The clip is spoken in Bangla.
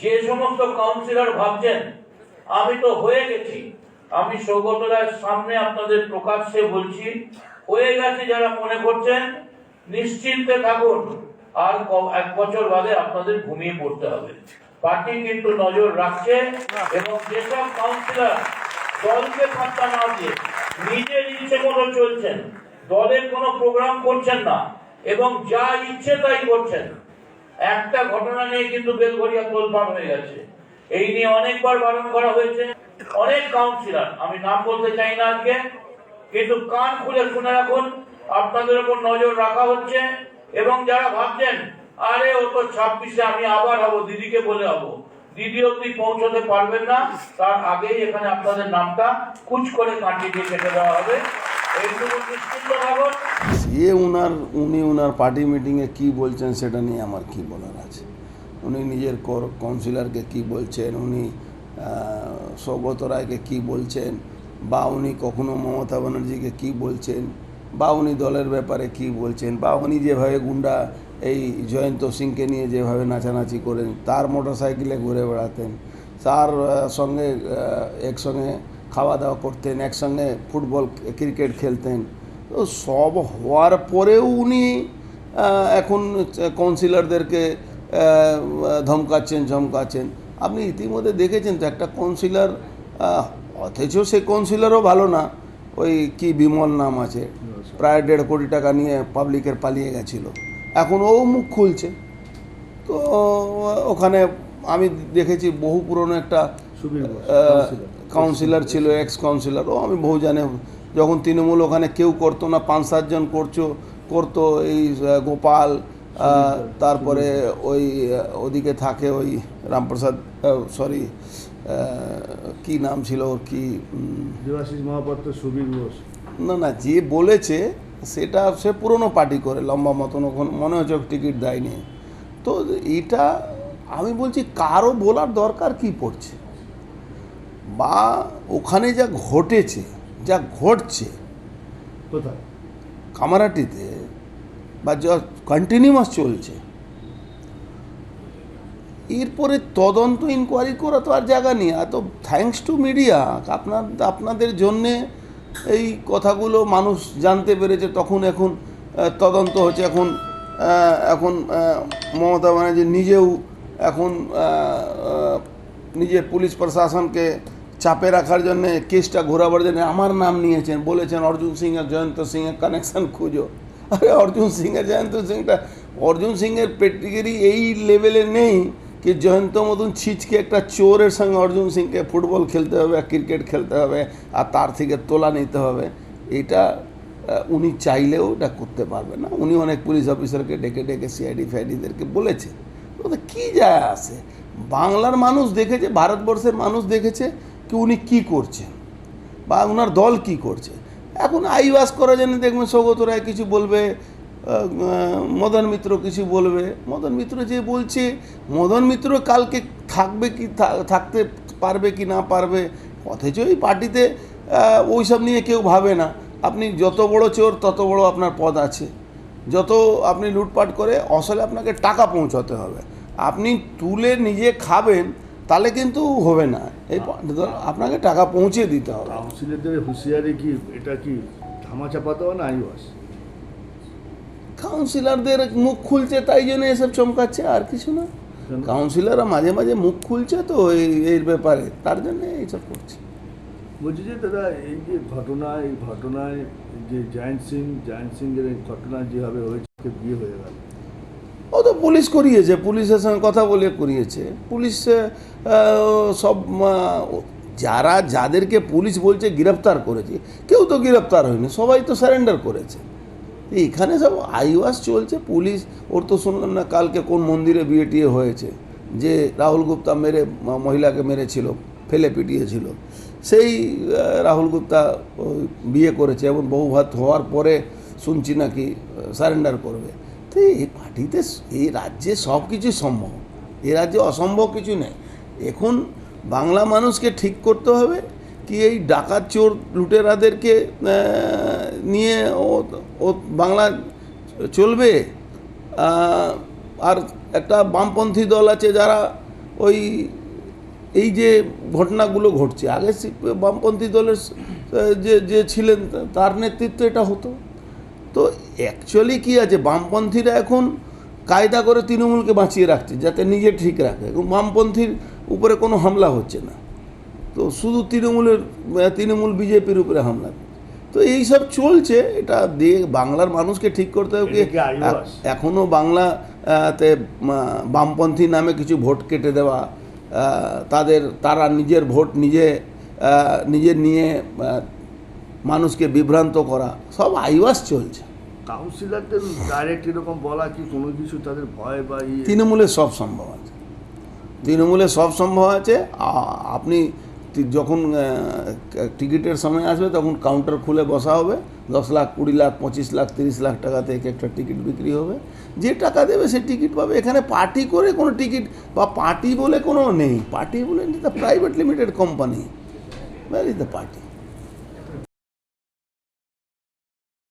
যে সমস্ত কাউন্সিলর ভাবছেন, আমি তো হয়ে গেছি। আমি সৌগত সামনে আপনাদের প্রকাশ্যে বলছি, হয়ে গেছে যারা মনে করছেন, নিশ্চিন্তে থাকুন। আর এক বছর বাদে আপনাদের ঘুমিয়ে পড়তে হবে। পার্টি কিন্তু নজর রাখছে এবং যেসব কাউন্সিলর দলকে পাত্তা না দিয়ে নিজের ইচ্ছে মতো চলছেন, দলের কোনো প্রোগ্রাম করছেন না এবং যা ইচ্ছে তাই করছেন একটা ঘটনা নিয়ে কিন্তু বেলঘরিয়া তোলপাড় হয়ে গেছে। এই নিয়ে অনেকবার বারণ করা হয়েছে। অনেক কাউন্সিলর আমি নাম বলতে চাই না আজকে, কিন্তু কান খুলে শুনে রাখুন, আপনাদের উপর নজর রাখা হচ্ছে এবং যারা ভাবছেন, আরে ও তো ছাব্বিশে আমি আবার হব, দিদিকে বলে হব। দিদি অব্দি পৌঁছতে পারবেন না, তার আগেই এখানে আপনাদের নামটা কুচ করে কাটিয়ে দিয়ে কেটে দেওয়া হবে। সে উনার, উনি উনার পার্টি মিটিংয়ে কি বলছেন সেটা নিয়ে আমার কি বলার আছে? উনি নিজের কাউন্সিলরকে কি বলছেন? উনি সৌগত রায়কে কী বলছেন? বা উনি কখনো মমতা ব্যানার্জিকে কি বলছেন? বা উনি দলের ব্যাপারে কি বলছেন? বা উনি যেভাবে গুন্ডা এই জয়ন্ত সিংকে নিয়ে যেভাবে নাচানাচি করেন, তার মোটর সাইকেলে ঘুরে বেড়াতেন, তার সঙ্গে একসঙ্গে খাওয়া দাওয়া করতেন একসঙ্গে ফুটবল ক্রিকেট খেলতেন। তো সব হওয়ার পরেও উনি এখন কাউন্সিলরদেরকে ধমকাচ্ছেন ধমকাচ্ছেন আপনি ইতিমধ্যে দেখেছেন তো একটা কাউন্সিলর অথচ সে কাউন্সিলরও ভালো না। ওই কি বিমল নাম আছে প্রায় দেড় কোটি টাকা নিয়ে পাবলিকের পালিয়ে গেছিল। এখন ও মুখ খুলছে। তো ওখানে আমি দেখেছি বহু পুরনো একটা কাউন্সিলর। ছিল এক্স কাউন্সিলর ও আমি বহু জানে। যখন তৃণমূল ওখানে কেউ করতো না পাঁচ সাতজন করছ করতো এই গোপাল তারপরে ওই ওদিকে থাকে ওই রামপ্রসাদ সরি কি নাম ছিল ওর কি দেবাশিস মহাপাত্র সুবীর ঘোষ। না না যে বলেছে সেটা সে পুরনো পার্টি করে লম্বা মতন ওখানে মনে হচ্ছে টিকিট দেয়নি। তো এটা আমি বলছি কারও বলার দরকার কি পড়ছে? বা ওখানে যা ঘটেছে যা ঘটছে কোথায়? কামারাটিতে বা যা কন্টিনিউয়াস চলছে এরপরে তদন্ত ইনকোয়ারি করা তো আর জায়গা নেই। এত থ্যাঙ্কস টু মিডিয়া আপনার আপনাদের জন্যে এই কথাগুলো মানুষ জানতে পেরেছে তখন এখন তদন্ত হচ্ছে। এখন এখন মমতা ব্যানার্জি নিজেও এখন নিজের পুলিশ প্রশাসনকে চাপে রাখার জন্য, কেসটা ঘোরাবার জন্য আমার নাম নিয়েছেন, বলেছেন অর্জুন সিং আর জয়ন্ত সিংয়ের কানেকশন খুঁজো। আরে অর্জুন সিং আর জয়ন্ত সিংটা, অর্জুন সিংয়ের পেটিগিরি এই লেভেলে নেই কি জয়ন্ত মতন ছিচকে একটা চোরের সঙ্গে অর্জুন সিংকে ফুটবল খেলতে হবে, আর ক্রিকেট খেলতে হবে, আর তার থেকে তোলা নিতে হবে। এটা উনি চাইলেও এটা করতে পারবে না। উনি অনেক পুলিশ অফিসারকে ডেকে ডেকে সিআইডি ফাইডিদেরকে বলেছে। ওতে কী যায় আসে? বাংলার মানুষ দেখেছে, ভারতবর্ষের মানুষ দেখেছে কি উনি কি করছেন? বা ওনার দল কি করছে? এখন আইওয়াস করার জন্য দেখবেন সৌগত রায় কিছু বলবে মদন মিত্র কিছু বলবে। মদন মিত্র যে বলছে, মদন মিত্র কালকে থাকবে কি থাকতে পারবে কি না পারবে, অথচ এই পার্টিতে ওই সব নিয়ে কেউ ভাবে না। আপনি যত বড় চোর, তত বড় আপনার পদ আছে। যত আপনি লুটপাট করে আসলে আপনাকে টাকা পৌঁছাতে হবে। আপনি তুলে নিজে খাবেন তাহলে কিন্তু হবে না। এই আপনাকে টাকা পৌঁছে দিতে হবে। কাউন্সিলরদের হুঁশিয়ারি কি এটা কি ধামাচাপা দেওয়া না আইওয়াস? কাউন্সিলরদের মুখ খুলছে তাই জন্য এসব চমকাচ্ছে আর কিছু না? কাউন্সিলররা মাঝে মাঝে মুখ খুলছে তো এই এর ব্যাপারে। তার জন্য এইসব করছে। বলছি যে দাদা এই যে ঘটনা এই ঘটনায় যে জয়ন্ত সিং জয়ন্ত সিংয়ের এই ঘটনা যেভাবে হয়েছে বিয়ে হয়ে গেল। ও তো পুলিশ করিয়েছে পুলিশের সঙ্গে কথা বলে করিয়েছে। পুলিশ সব যারা, যাদেরকে পুলিশ বলছে গ্রেপ্তার করেছে, কেউ তো গ্রেপ্তার হয়নি, সবাই তো সারেন্ডার করেছে। এখানে সব আইওয়াস চলছে, পুলিশ, ওর তো শুনলাম না কালকে কোন মন্দিরে বিয়ে টিয়ে হয়েছে, যে রাহুল গুপ্তা মেরে মহিলাকে মেরেছিল, ফেলে পিটিয়েছিল। সেই রাহুল গুপ্তা বিয়ে করেছে এবং বহু ভাত হওয়ার পরে শুনছি নাকি সারেন্ডার করবে। তো এই পার্টিতে এই রাজ্যে সব কিছু সম্ভব। এ রাজ্যে অসম্ভব কিছু নেই। এখন বাংলা মানুষকে ঠিক করতে হবে কি এই ডাকাত চোর লুটেরাদেরকে নিয়ে ও ও বাংলা চলবে? আর একটা বামপন্থী দল আছে যারা ওই, এই যে ঘটনাগুলো ঘটছে। আগে বামপন্থী দলের যে যে ছিলেন, তার নেতৃত্বে এটা হতো। তো অ্যাকচুয়ালি কি আছে? বামপন্থীরা এখন কায়দা করে তৃণমূলকে বাঁচিয়ে রাখছে যাতে নিজে ঠিক রাখে। এবং বামপন্থীর উপরে কোনো হামলা হচ্ছে না। তো শুধু তৃণমূলের তৃণমূল বিজেপির উপরে হামলা। তো এই সব চলছে এটা দিয়ে বাংলার মানুষকে ঠিক করতে হবে কি? এটা কি আইওয়াস? এ- এখনও বাংলা আহ, তে আহ, বামপন্থী নামে কিছু ভোট কেটে দেওয়া তাদের তারা নিজের ভোট নিজে নিজে নিয়ে মানুষকে বিভ্রান্ত করা সব আইওয়াস চলছে। কাউন্সিলরদের ডাইরেক্ট এরকম বলা কি কোনো কিছু তাদের ভয় বা ইয়ে? তৃণমূলের সব সম্ভব আছে। তৃণমূলের সব সম্ভব আছে। আপনি যখন টিকিটের সময় আসবে তখন কাউন্টার খুলে বসা হবে। দশ লাখ কুড়ি লাখ পঁচিশ লাখ তিরিশ লাখ টাকা থেকে একটা টিকিট বিক্রি হবে। যে টাকা দেবে সে টিকিট পাবে। এখানে পার্টি করে কোনো টিকিট বা পার্টি বলে কোনো নেই। পার্টি বলে the private limited company war is the party